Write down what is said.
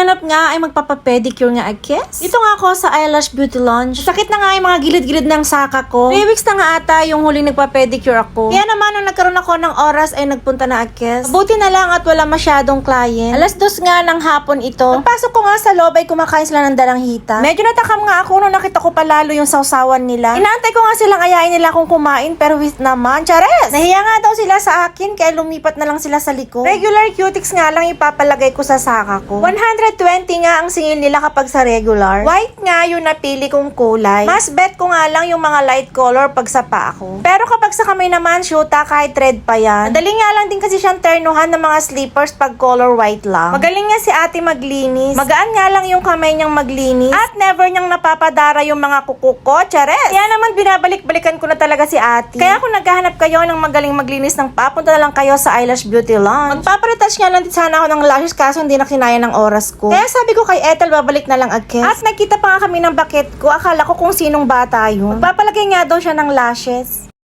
ganap nga ay magpapapedicure nga agkes. Ito nga ako sa Eyelash Beauty Lounge. Sakit na nga yung mga gilid-gilid ng saka ko. 3 weeks na nga ata yung huling nagpa-pedicure ako. Kaya naman nung nagkaroon ako ng oras ay nagpunta na agkes. Buti na lang at wala masyadong client. Alas dos nga ng hapon ito. Pagpasok ko nga sa loob ay kumakain sila ng dalang hita. Medyo natakam nga ako nung nakita ko palalo yung sausawan nila. Inaantay ko nga silang ayain nila akong kumain pero with naman, chares! Nahiya nga daw sila sa akin kaya lumipat na lang sila sa liko. Regular cutics nga lang ipapalagay ko sa saka ko. 120 nga ang singil nila kapag sa regular. White nga yung napili kong kulay. Mas bet ko nga lang yung mga light color pag sa paa ko. Pero kapag sa kamay naman, shoota kahit red pa yan. Madali nga lang din kasi siyang ternuhan ng mga slippers pag color white lang. Magaling nga si ate maglinis. Magaan nga lang yung kamay niyang maglinis. At never niyang napapadara yung mga kuko ko, chares. Kaya naman binabalik-balikan ko na talaga si ate. Kaya kung naghahanap kayo ng magaling maglinis ng pa, punta na lang kayo sa Eyelash Beauty Lounge. Magpaparetouch nga lang din sana ako ng lashes kaso hindi na kinaya ng oras ko. Kaya sabi ko kay Ethel, babalik na lang agad. At nakita pa nga kami ng bakit ko. Akala ko kung sinong bata yun. Magpapalagay nga daw siya ng lashes.